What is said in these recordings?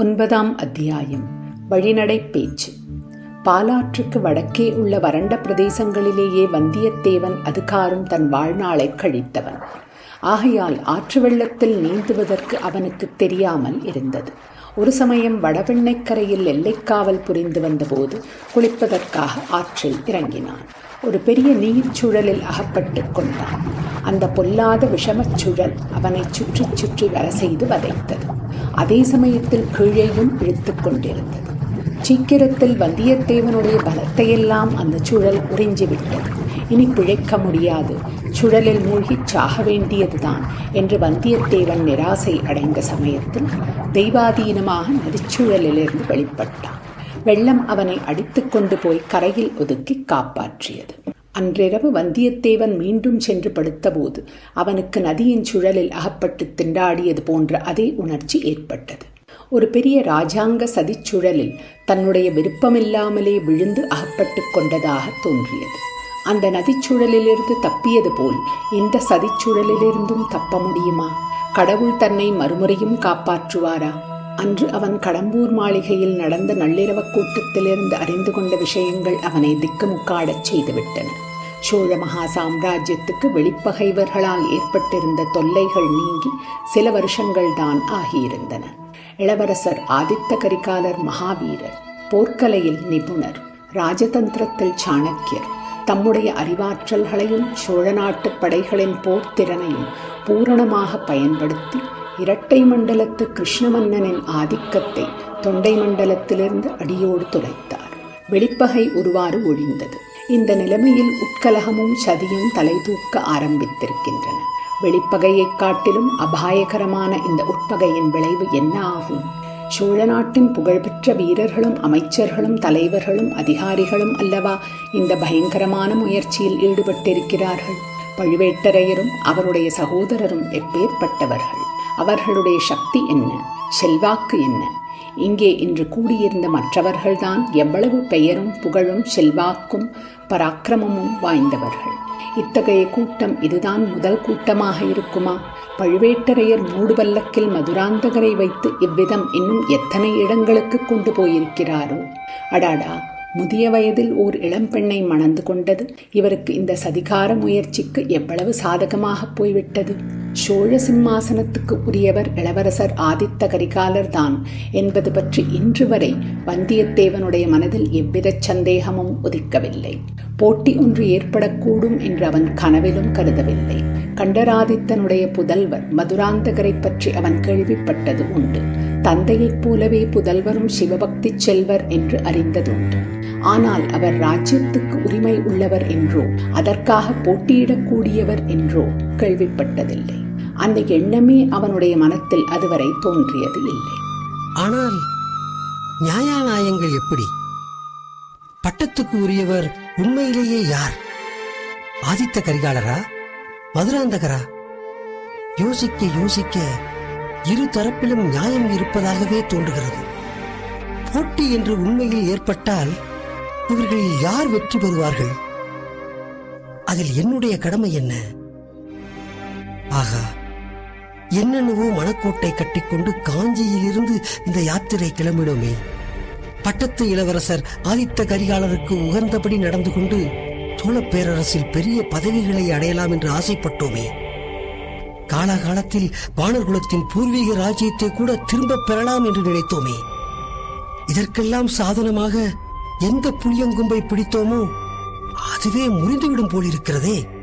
ஒன்பதாம் அத்தியாயம். வழிநடை பேச்சு. பாலாற்றுக்கு வடக்கே உள்ள வறண்ட பிரதேசங்களிலேயே வந்தியத்தேவன் அதுகாரும் தன் வாழ்நாளை கழித்தவன். ஆகையால் ஆற்று வெள்ளத்தில் நீந்துவதற்கு அவனுக்கு தெரியாமல் இருந்தது. ஒரு சமயம் வடவெண்ணைக்கரையில் எல்லைக்காவல் புரிந்து வந்தபோது குளிப்பதற்காக ஆற்றில் இறங்கினான். ஒரு பெரிய நீர்ச்சூழலில் அகப்பட்டு கொண்டான். அந்த பொல்லாத விஷமச் சுழல் அவனை சுற்றி சுற்றி வர செய்து வதைத்தது. அதே சமயத்தில் கீழேயும் இழுத்து கொண்டிருந்தது. சீக்கிரத்தில் வந்தியத்தேவனுடைய பலத்தையெல்லாம் அந்த சுழல் உறிஞ்சிவிட்டது. இனி பிழைக்க முடியாது. சுழலில் மூழ்கிச் சாக வேண்டியதுதான் என்று வந்தியத்தேவன் நிராசை அடைந்த சமயத்தில் தெய்வாதீனமாக நதிச்சுழலிலிருந்து வெளிப்பட்டான். வெள்ளம் அவனை அடித்துக்கொண்டு போய் கரையில் ஒதுக்கி காப்பாற்றியது. அன்றிரவு வந்தியத்தேவன் மீண்டும் சென்று படுத்தபோது அவனுக்கு நதியின் சுழலில் அகப்பட்டு திண்டாடியது போன்ற அதே உணர்ச்சி ஏற்பட்டது. ஒரு பெரிய ராஜாங்க சதிச்சுழலில் தன்னுடைய விருப்பமில்லாமலே விழுந்து அகப்பட்டு கொண்டதாக தோன்றியது. அந்த நதிச்சுழலிலிருந்து தப்பியது போல் இந்த சதிச்சுழலிலிருந்தும் தப்ப முடியுமா? கடவுள் தன்னை மறுமுறையும் காப்பாற்றுவாரா? அன்று அவன் கடம்பூர் மாளிகையில் நடந்த நள்ளிரவக் கூட்டத்திலிருந்து அறிந்து கொண்ட விஷயங்கள் அவனை திக்குமுக்காடச் செய்துவிட்டன. சோழ மகா சாம்ராஜ்யத்துக்கு வெளிப்பகைவர்களால் ஏற்பட்டிருந்த தொல்லைகள் நீங்கி சில வருஷங்கள் தான் ஆகியிருந்தன. இளவரசர் ஆதித்த கரிகாலர் மகாவீரர் போர்க்கலையில் நிபுணர் ராஜதந்திரத்தில் சாணக்கியர் தம்முடைய அறிவாற்றல்களையும் சோழ நாட்டுப் படைகளின் போர்த்திறனையும் பூரணமாக பயன்படுத்தி இரட்டை மண்டலத்து கிருஷ்ணமன்னனின் ஆதிக்கத்தை தொண்டை மண்டலத்திலிருந்து அடியோடு துளைத்தார் வெளிப்பகை ஒருவாறு ஒழிந்தது. இந்த நிலைமையில் உட்கலகமும் சதியும் தலை தூக்க ஆரம்பித்திருக்கின்றன. வெளிப்பகையைக் காட்டிலும் அபாயகரமான இந்த உட்பகையின் விளைவு என்ன ஆகும் சோழ நாட்டின் புகழ்பெற்ற வீரர்களும் அமைச்சர்களும் தலைவர்களும் அதிகாரிகளும் அல்லவா இந்த பயங்கரமான முயற்சியில் ஈடுபட்டிருக்கிறார்கள்? பழுவேட்டரையரும் அவருடைய சகோதரரும் எப்பேற்பட்டவர்கள்? அவர்களுடைய சக்தி என்ன? செல்வாக்கு என்ன? இங்கே இன்று கூடியிருந்த மற்றவர்கள்தான் எவ்வளவு பெயரும் புகழும் செல்வாக்கும் பராக்கிரமமும் வாய்ந்தவர்கள். இத்தகைய கூட்டம் இதுதான் முதல் கூட்டமாக இருக்குமா? பழுவேட்டரையர் மூடுபல்லக்கில் மதுராந்தகரை வைத்து இவ்விதம் இன்னும் எத்தனை இடங்களுக்கு கொண்டு போயிருக்கிறாரோ? அடாடா! முதிய வயதில் ஓர் இளம்பெண்ணை மணந்து கொண்டது இவருக்கு இந்த சதிகார முயற்சிக்கு எவ்வளவு சாதகமாக போய்விட்டது? சோழ சிம்மாசனத்துக்கு உரியவர் இளவரசர் ஆதித்த கரிகாலர் தான் என்பது பற்றி இன்று வரை வந்தியத்தேவனுடைய மனதில் எவ்வித சந்தேகமும் உதிக்கவில்லை. போட்டி ஒன்று ஏற்படக்கூடும் என்று அவன் கனவிலும் கருதவில்லை. கண்டராதித்தனுடைய புதல்வர் மதுராந்தகரை பற்றி அவன் கேள்விப்பட்டது உண்டு. தந்தையைப் போலவே புதல்வரும் சிவபக்தி செல்வர் என்று அறிந்ததுண்டு. ஆனால் அவர் ராஜ்யத்துக்கு உரிமை உள்ளவர் என்றோ அதற்காக போட்டியிடக்கூடியவர் என்றோ கேள்விப்பட்டதில்லை. அந்த எண்ணமே அவனுடைய மனத்தில் அதுவரை தோன்றியது இல்லை ஆனால் நியாயாநாயங்கள் எப்படி? பட்டத்துக்கு உரியவர் உண்மையிலேயே யார்? ஆதித்த கரிகாலரா? மதுராந்தகரா? யோசிக்க யோசிக்க இரு தரப்பிலும் நியாயம் இருப்பதாகவே தோன்றுகிறது. போட்டி என்று உண்மையில் ஏற்பட்டால் இவர்களில் யார் வெற்றி பெறுவார்கள்? அதில் என்னுடைய கடமை என்ன? ஆகா என்னென்னவோ மணக்கோட்டை கட்டிக்கொண்டு காஞ்சியிலிருந்து இந்த யாத்திரை கிளம்பிடுமே பட்டத்து இளவரசர் ஆதித்த கரிகாலருக்கு உகந்தபடி நடந்து கொண்டு சோழ பேரரசில் பெரிய பதவிகளை அடையலாம் என்று ஆசைப்பட்டோமே. காலாகாலத்தில் வானர்குலத்தின் பூர்வீக ராஜ்யத்தை கூட திரும்பப் பெறலாம் என்று நினைத்தோமே. இதற்கெல்லாம் சாதனமாக எந்த புளியங்கும்பை பிடித்தோமோ அதுவே முறிந்துவிடும் போலிருக்கிறதே.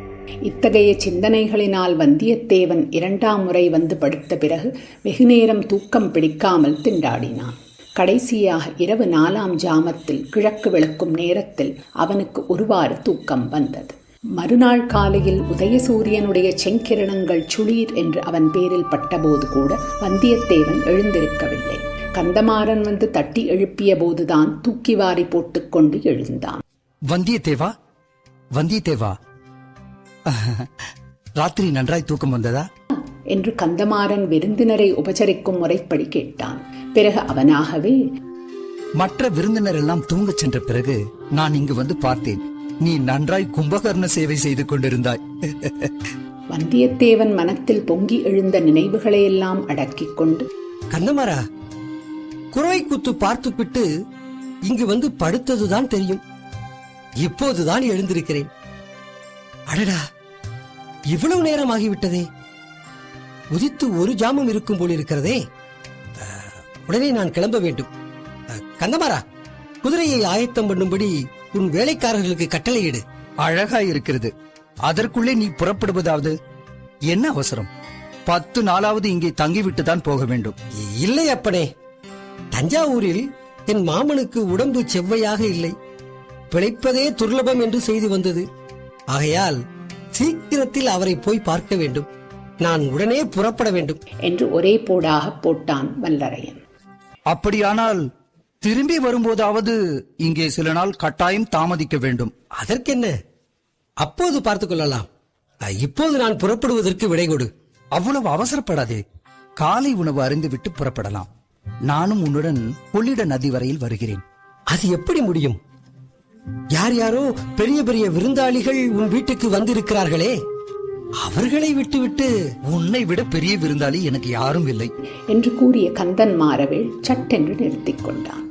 இத்தகைய சிந்தனைகளினால் வந்தியத்தேவன் இரண்டாம் முறை வந்து படுத்த பிறகு வெகுநேரம் தூக்கம் பிடிக்காமல் திண்டாடினான். கடைசியாக இரவு நாலாம் ஜாமத்தில் கிழக்கு விளக்கும் நேரத்தில் அவனுக்கு ஒருவாறு தூக்கம் வந்தது. மறுநாள் காலையில் உதயசூரியனுடைய செங்கிரணங்கள் சுளீர் என்று அவன் பேரில் பட்டபோது கூட வந்தியத்தேவன் எழுந்திருக்கவில்லை. கந்தமாறன் வந்து தட்டி எழுப்பிய போதுதான் தூக்கி வாரி போட்டுக்கொண்டு எழுந்தான். வந்தியத்தேவா? வந்தியத்தேவா? ராத்திரி நன்றாய் தூக்கம் வந்ததா? என்று கந்தமாறன் விருந்தினரை உபசரிக்கும் முறைப்படி கேட்டான். பிறகு அவனாகவே மற்ற விருந்தினர் எல்லாம் தூங்கச் சென்ற பிறகு நான் இங்கு வந்து பார்த்தேன். நீ நன்றாய் கும்பகர்ண சேவை செய்து கொண்டிருந்தாய். வந்தியத்தேவன் மனத்தில் பொங்கி எழுந்த நினைவுகளையெல்லாம் அடக்கிக் கொண்டு கந்தமாரா குறை குத்து பார்த்துவிட்டு இங்கு வந்து படுத்ததுதான் தெரியும். இப்போதுதான் எழுந்திருக்கிறேன். அடடா இவ்வளவு நேரம் ஆகிவிட்டதே உதித்து ஒரு ஜாமம் இருக்கும் போல் இருக்கிறதே. உடனே நான் கிளம்ப வேண்டும். கந்தமாரா குதிரையை ஆயத்தம் பண்ணும்படி உன் வேலைக்காரர்களுக்கு கட்டளையிடு அழகா இருக்கிறது. அதற்குள்ளே நீ புறப்படுவதாவது? என்ன அவசரம்? பத்து நாளாவது இங்கே தங்கிவிட்டு தான் போக வேண்டும். இல்லை அப்பனே. தஞ்சாவூரில் என் மாமனுக்கு உடம்பு செவ்வையாக இல்லை. பிழைப்பதே துர்லபம் என்று செய்தி வந்தது. ஆகையால் சீக்கிரத்தில் அவரை போய் பார்க்க வேண்டும். நான் உடனே புறப்பட வேண்டும். என்று ஒரே போடாக போட்டான் வல்லரையன். அப்படியானால் திரும்பி வரும்போதாவது இங்கே சில நாள் கட்டாயம் தாமதிக்க வேண்டும். அதற்கென்ன? அப்போது பார்த்துக் கொள்ளலாம். இப்போது நான் புறப்படுவதற்கு விடை கொடு. அவ்வளவு அவசரப்படாதே. காலை உணவு அருந்துவிட்டு புறப்படலாம். நானும் உன்னுடன் கொள்ளிட நதி வரையில் வருகிறேன். அது எப்படி முடியும்? யார் யாரோ பெரிய பெரிய விருந்தாளிகள் உன் வீட்டுக்கு வந்திருக்கிறார்களே? அவர்களை விட்டுவிட்டு உன்னை விட பெரிய விருந்தாளி எனக்கு யாரும் இல்லை. என்று கூறிய கந்தன் மாறவேள் சட்டென்று நிறுத்திக் கொண்டான்.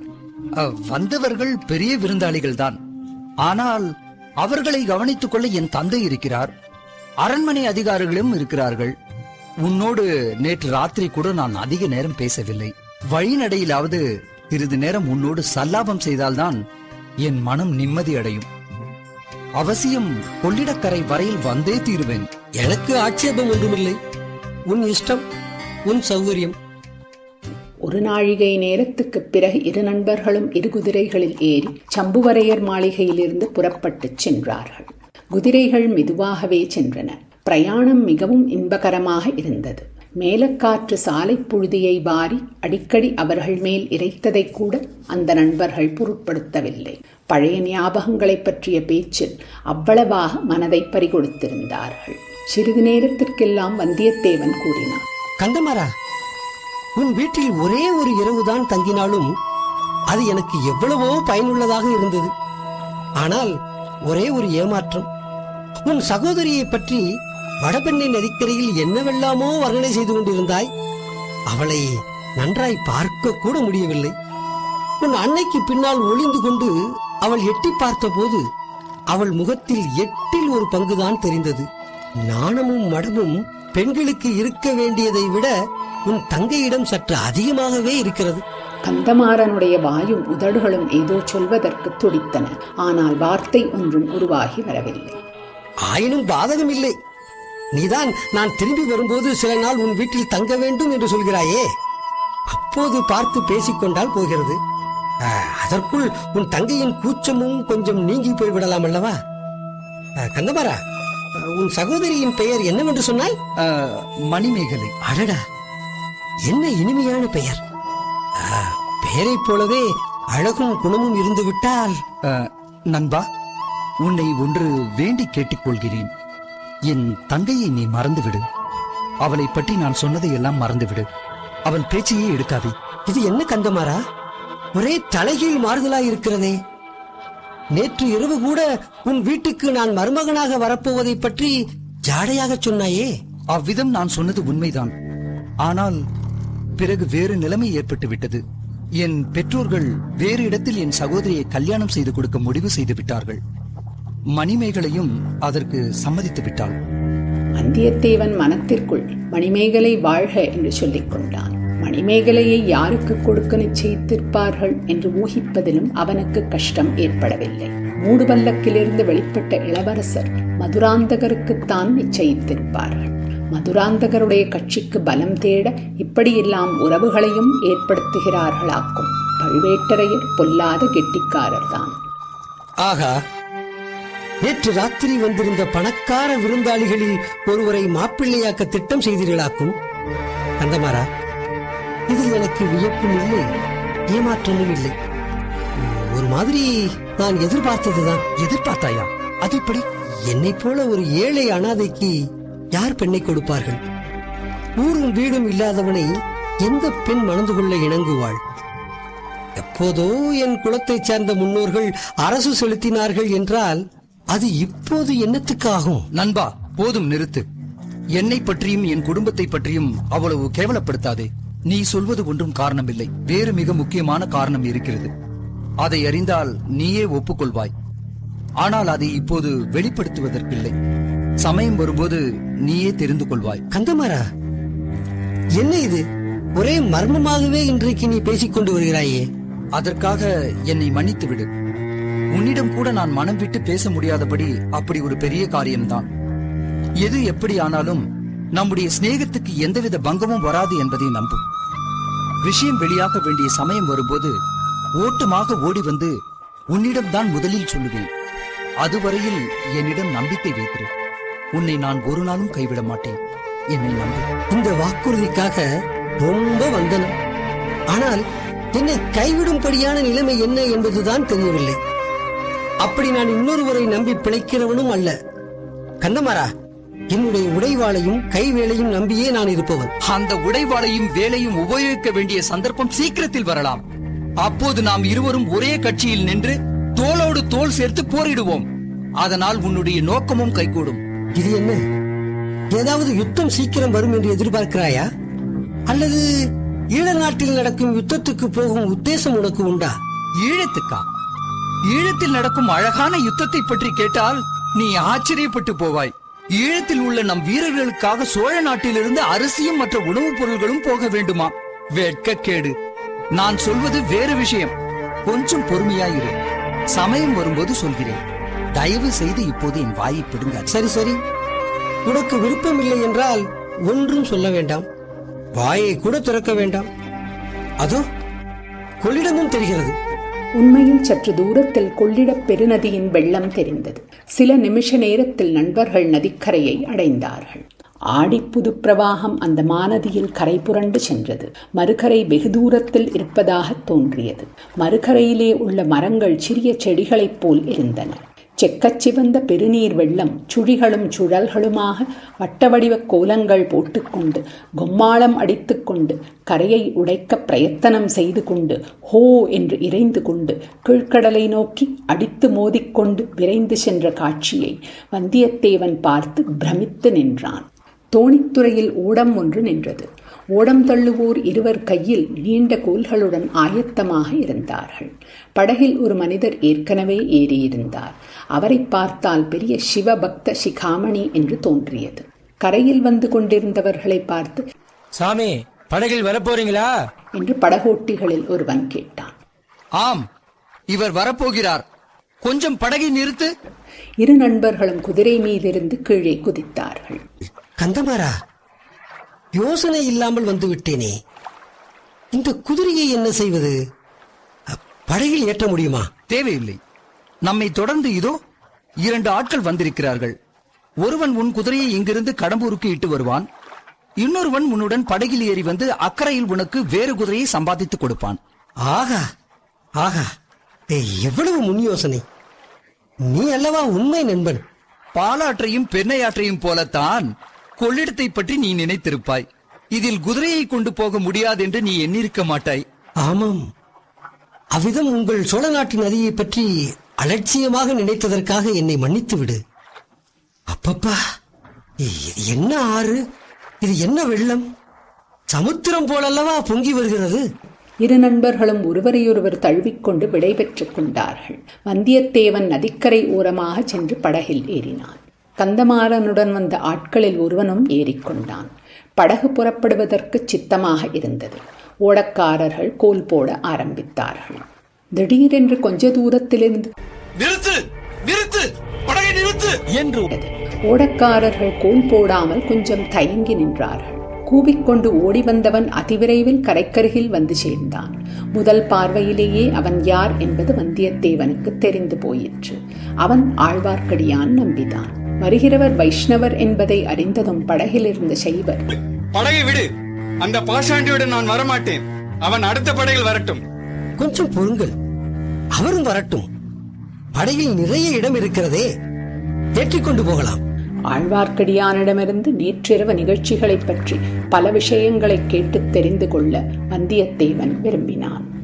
வந்தவர்கள் பெரிய விருந்தாளிகள் தான். ஆனால் அவர்களை கவனித்துக் கொள்ள என் தந்தை இருக்கிறார். அரண்மனை அதிகாரிகளும் இருக்கிறார்கள். உன்னோடு நேற்று ராத்திரி கூட நான் அதிக நேரம் பேசவில்லை. வழிநடையிலாவது சிறிது நேரம் உன்னோடு சல்லாபம் செய்தால்தான் என் மனம் நிம்மதி அடையும். அவசியம் கொள்ளிடக்கரை வரையில் வந்தே தீருவேன். எனக்கு ஆட்சேபம் ஒன்றுமில்லை. உன் இஷ்டம் உன் சௌகரியம். ஒரு நாழிகை நேரத்துக்குப் பிறகு இரு நண்பர்களும் இரு குதிரைகளில் ஏறி சம்புவரையர் மாளிகையிலிருந்து புறப்பட்டுச் சென்றார்கள். குதிரைகள் மெதுவாகவே சென்றன. பிரயாணம் மிகவும் இன்பகரமாக இருந்தது. மேலக்காற்று சாலை புழுதியை வாரி அடிக்கடி அவர்கள் மேல் இறைத்ததை கூட அந்த நண்பர்கள் பொருட்படுத்தவில்லை. பழைய ஞாபகங்களைப் பற்றிய பேச்சில் அவ்வளவாக மனதை பறிகொடுத்திருந்தார்கள். சிறிது நேரத்திற்கெல்லாம் வந்தியத்தேவன் கூறினான் கந்தமாரா உன் வீட்டில் ஒரே ஒரு இரவுதான் தங்கினாலும் அது எனக்கு எவ்வளவோ பயனுள்ளதாக இருந்தது. ஆனால் ஒரே ஒரு ஏமாற்றம். உன் சகோதரியை பற்றி வடபெண்ணை நதிக்கரையில் என்னவெல்லாமோ வர்ணனை செய்து கொண்டிருந்தாய்? அவளை நன்றாய் பார்க்க கூட முடியவில்லை. உன் அன்னைக்கு பின்னால் ஒளிந்து கொண்டு அவள் எட்டி பார்த்தபோது அவள் முகத்தில் எட்டில் ஒரு பங்குதான் தெரிந்தது. நாணமும் மடமும் பெண்களுக்கு இருக்க வேண்டியதை விட உன் தங்கையிடம் சற்று அதிகமாகவே இருக்கிறது. கந்தமாறனுடைய வாயும் உதடுகளும் ஏதோ சொல்வதற்கு துடித்தன. ஆனால் வார்த்தை ஒன்றும் உருவாகி வரவில்லை. ஆயினும் பாதகம் இல்லை நீதான் நான் திரும்பி வரும்போது சில நாள் உன் வீட்டில் தங்க வேண்டும் என்று சொல்கிறாயே. அப்போது பார்த்து பேசிக்கொண்டால் போகிறது. அதற்குள் உன் தங்கையின் கூச்சமும் கொஞ்சம் நீங்கி போய்விடலாம் அல்லவா? கந்தமாரா உன் சகோதரியின் பெயர் என்னவென்று சொன்னாய் அஹ், மணிமேகலை. அடடா என்ன இனிமையான பெயர். ஆ, பெயரைப் போலவே அழகும் குணமும் இருந்து விட்டால் அஹ், நண்பா உன்னை ஒன்று வேண்டி கேட்டுக்கொள்கிறேன் என் தங்கையை நீ மறந்துவிடு. அவளை பற்றி நான் சொன்னதை எல்லாம் மறந்துவிடு. அவள் பேச்சையே எடுக்காதே. இது என்ன கந்தமாரா ஒரே தலைகீழ் மாறுதலாய் இருக்கிறதே. நேற்று இரவு கூட உன் வீட்டுக்கு நான் மருமகனாக வரப்போவதை பற்றி ஜாடையாக சொன்னாயே. அவ்விதம் நான் சொன்னது உண்மைதான். ஆனால் பிறகு வேறு நிலைமை ஏற்பட்டு விட்டது என் பெற்றோர்கள் வேறு இடத்தில் என் சகோதரியை கல்யாணம் செய்து கொடுக்க முடிவு செய்து விட்டார்கள் மணிமேகலையும் அதற்கு சம்மதித்து விட்டாள். வந்தியத்தேவன் மனத்திற்குள் மணிமேகலை வாழ்க என்று சொல்லிக் கொண்டான். மணிமேகலையை யாருக்கு கொடுக்க நிச்சயித்திருப்பார்கள் என்று ஊகிப்பதிலும் அவனுக்கு கஷ்டம் ஏற்படவில்லை. மூடுபல்லக்கிலிருந்து வெளிப்பட்ட இளவரசர் மதுராந்தகருக்குத்தான் நிச்சயித்திருப்பார்கள் மதுராந்தகருடைய கட்சிக்கு பலம் தேட இப்படியெல்லாம் உறவுகளையும் ஏற்படுத்துகிறார்களாக்கும். பழுவேட்டரையர் பொல்லாத கெட்டிக்காரர்தான். ஆகா நேற்று ராத்திரி வந்திருந்த பணக்கார விருந்தாளிகளில் ஒருவரை மாப்பிள்ளையாக்க திட்டம் செய்தீர்களாக்கும்? கந்தமாரா இதில் எனக்கு வியப்பும் இல்லை ஏமாற்றமும் இல்லை. ஒரு மாதிரி நான் எதிர்பார்த்ததுதான். எதிர்பார்த்தாயா? அது எப்படி என்னைப் போல ஒரு ஏழை அனாதைக்கு யார் பெண்ணை கொடுப்பார்கள்? ஊரும் வீடும் இல்லாதவனை எந்த பெண் மணந்து கொள்ள இணங்குவாள்? எப்போதோ என் குலத்தைச் சேர்ந்த முன்னோர்கள் அரசு செலுத்தினார்கள் என்றால் அது இப்போது என்னத்துக்கு ஆகும் நண்பா போதும் நிறுத்து. என்னை பற்றியும் என் குடும்பத்தை பற்றியும் அவ்வளவு கேவலப்படுத்தாதே. நீ சொல்வது ஒன்றும் காரணமில்லை. வேறு மிக முக்கியமான காரணம் இருக்கிறது. அதை அறிந்தால் நீயே ஒப்புக்கொள்வாய். ஆனால் அதை இப்போது வெளிப்படுத்துவதற்கில்லை. சமயம் வரும்போது நீயே தெரிந்து கொள்வாய். கந்தமாரா என்ன இது? ஒரே மர்மமாகவே இன்றைக்கு நீ பேசிக் கொண்டு வருகிறாயே. அதற்காக என்னை மன்னித்து விடு உன்னிடம் கூட நான் மனம் விட்டு பேச முடியாதபடி அப்படி ஒரு பெரிய காரியம்தான். எது எப்படி ஆனாலும் நம்முடைய சிநேகத்துக்கு எந்தவித பங்கமும் வராது என்பதை நம்பும் விஷயம் வெளியாக வேண்டிய சமயம் வரும்போது ஓட்டமாக ஓடி வந்து உன்னிடம் தான் முதலில் சொல்லுவேன். அதுவரையில் என்னிடம் நம்பிக்கை வைத்திரு. உன்னை நான் ஒரு நாளும் கைவிட மாட்டேன். என்னை நம்பு. இந்த வாக்குறுதிக்காக ரொம்ப வந்தன ஆனால் என்னை கைவிடும்படியான நிலைமை என்ன என்பதுதான் தெரியவில்லை. அப்படி நான் இன்னொருவரை நம்பி பிழைக்கிறவனும் அல்ல. கந்தமாரா என்னுடைய உடைவாளையும் கைவேளையும் நம்பியே நான் இருப்பவன். அந்த உடைவாளையும் வேலையும் உபயோகிக்க வேண்டிய சந்தர்ப்பம் சீக்கிரத்தில் வரலாம். அப்போது நாம் இருவரும் ஒரே கட்சியில் நின்று தோளோடு தோள் சேர்த்து போரிடுவோம். அதனால் உன்னுடைய நோக்கமும் கைகூடும். இது என்ன? ஏதாவது யுத்தம் சீக்கிரம் வரும் என்று எதிர்பார்க்கிறாயா? அல்லது ஈழ நாட்டில் நடக்கும் யுத்தத்துக்கு போகும் உத்தேசம் உனக்கு உண்டா? ஈழத்துக்கா? ஈழத்தில் நடக்கும் அழகான யுத்தத்தை பற்றி கேட்டால் நீ ஆச்சரியப்பட்டு போவாய். ஈழத்தில் உள்ள நம் வீரர்களுக்காக சோழ நாட்டிலிருந்து அரிசியும் மற்ற உணவுப் பொருள்களும் போக வேண்டுமா? வெட்கக்கேடு. நான் சொல்வது வேறு விஷயம். கொஞ்சம் பொறுமையாயிரு. சமயம் வரும்போது சொல்கிறேன். தயவு செய்து இப்போது என் வாயை பிடுங்க சரி சரி. உனக்கு விருப்பமில்லை என்றால் ஒன்றும் சொல்ல வேண்டாம். வாயை கூட திறக்க வேண்டாம். அதோ கொள்ளிடமும் தெரிகிறது. உண்மையில் சற்று தூரத்தில் கொள்ளிடப் பெருநதியின் வெள்ளம் தெரிந்தது. சில நிமிஷ நேரத்தில் நண்பர்கள் நதிக்கரையை அடைந்தார்கள். ஆடிப்புது பிரவாகம் அந்த மாநதியில் கரை புரண்டு சென்றது. மறுகரை வெகு தூரத்தில் இருப்பதாக தோன்றியது. மறுகரையிலே உள்ள மரங்கள் சிறிய செடிகளைப் போல் இருந்தன. செக்கச் சிவந்த பெருநீர் வெள்ளம் சுழிகளும் சுழல்களுமாக வட்டவடிவ கோலங்கள் போட்டுக்கொண்டு கொம்மாளம் அடித்துக்கொண்டு கரையை உடைக்க பிரயத்தனம் செய்து கொண்டு ஹோ என்று இறைந்து கொண்டு கீழ்க்கடலை நோக்கி அடித்து மோதிக்கொண்டு விரைந்து சென்ற காட்சியை வந்தியத்தேவன் பார்த்து பிரமித்து நின்றான். தோணித்துறையில் ஓடம் ஒன்று நின்றது. ஓடம் தள்ளுவோர் இருவர் கையில் நீண்ட கோல்களுடன் ஆயத்தமாக இருந்தார்கள். படகில் ஒரு மனிதர் ஏற்கனவே ஏறியிருந்தார். அவரை பார்த்தால் பெரிய சிவபக்த சிகாமணி என்று தோன்றியது. கரையில் வந்து கொண்டிருந்தவர்களை பார்த்து சாமி படகில் வரப்போறீங்களா? என்று படகோட்டிகளில் ஒருவன் கேட்டான். ஆம் இவர் வரப்போகிறார். கொஞ்சம் படகை நிறுத்து. இரு நண்பர்களும் குதிரை மீதிருந்து கீழே குதித்தார்கள். கந்தமாரா யோசனை இல்லாமல் வந்து விட்டேனே இந்த குதிரையை என்ன செய்வது? படகில் ஏற்ற முடியுமா? தேவையில்லை. நம்மை தொடர்ந்து இதோ இரண்டு ஆட்கள் வந்திருக்கிறார்கள். ஒருவன் உன் குதிரையை இங்கிருந்து கடம்பூருக்கு இட்டு வருவான். இன்னொருவன் உன்னுடன் படகில் ஏறி வந்து அக்கறையில் உனக்கு வேறு குதிரையை சம்பாதித்து கொடுப்பான். ஆகா ஆகா எவ்வளவு முன் யோசனை. நீ அல்லவா உண்மை நண்பன். பாலாற்றையும் பெண்ணையாற்றையும் போலத்தான். கொள்ளிடத்தை பற்றி நீ நினைத்திருப்பாய். இதில் குதிரையை கொண்டு போக முடியாது என்று நீ எண்ணிருக்க மாட்டாய். ஆமாம். அவ்விதம் உங்கள் சோழ நாட்டு நதியை பற்றி அலட்சியமாக நினைத்ததற்காக என்னை மன்னித்து விடு அப்பப்பா என்ன ஆறு? இது என்ன வெள்ளம்? சமுத்திரம் போலல்லவா பொங்கி வருகிறது? இரு நண்பர்களும் ஒருவரையொருவர் தழுவிக்கொண்டு விடைபெற்றுக் கொண்டார்கள். வந்தியத்தேவன் நதிக்கரை ஓரமாக சென்று படகில் ஏறினான். கந்தமாறனுடன் வந்த ஆட்களில் ஒருவனும் ஏறிக்கொண்டான். படகு புறப்படுவதற்கு சித்தமாக இருந்தது. ஓடக்காரர்கள் கோல் போட ஆரம்பித்தார்கள். திடீரென்று கொஞ்ச தூரத்திலிருந்து நிறுத்து! நிறுத்து! படகை நிறுத்து! என்று ஓடக்காரர்கள் கோல் போடாமல் கொஞ்சம் தயங்கி நின்றார்கள். கூவிக்கொண்டு ஓடி வந்தவன் அதிவிரைவில் கரைக்கருகில் வந்து சேர்ந்தான். முதல் பார்வையிலேயே அவன் யார் என்பது வந்தியத்தேவனுக்கு தெரிந்து போயிற்று. அவன் ஆழ்வார்க்கடியான் நம்பிதான். வருகிறவர் வைஷ்ணவர் என்பதை அறிந்ததும் படகில் இருந்த சைவர் படகை விடு. அந்த பாஷாண்டியுடன் நான் வரமாட்டேன். அவன் அடுத்த படகில் வரட்டும். கொஞ்சம் பொறுங்கள். அவரும் வரட்டும். படகில் நிறைய இடம் இருக்கிறதே. ஏற்றிக் கொண்டு போகலாம். ஆழ்வார்க்கடியானிடமிருந்து நேற்றிரவு நிகழ்ச்சிகளைப் பற்றி பல விஷயங்களை கேட்டுத் தெரிந்து கொள்ள வந்தியத்தேவன் விரும்பினான்.